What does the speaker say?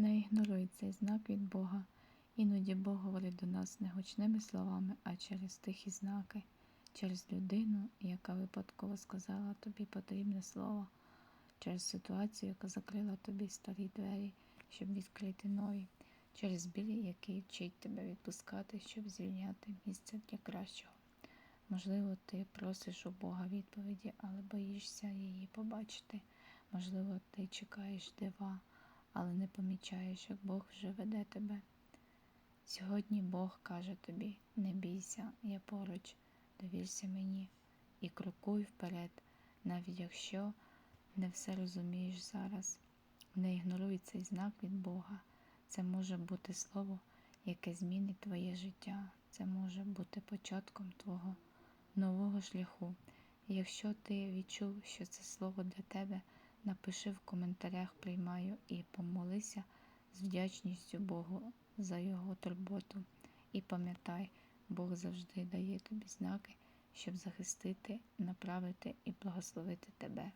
Не ігноруй цей знак від Бога. Іноді Бог говорить до нас не гучними словами, а через тихі знаки, через людину, яка випадково сказала тобі потрібне слово, через ситуацію, яка закрила тобі старі двері, щоб відкрити нові, через біль, який вчить тебе відпускати, щоб звільняти місце для кращого. Можливо, ти просиш у Бога відповіді, але боїшся її побачити. Можливо, ти чекаєш дива, але не помічаєш, як Бог вже веде тебе. Сьогодні Бог каже тобі: не бійся, я поруч, довірся мені і крокуй вперед, навіть якщо не все розумієш зараз. Не ігноруй цей знак від Бога. Це може бути слово, яке змінить твоє життя. Це може бути початком твого нового шляху. І Якщо ти відчув, що це слово для тебе, напиши в коментарях приймаю і помолися з вдячністю Богу за його турботу. І пам'ятай, Бог завжди дає тобі знаки, щоб захистити, направити і благословити тебе.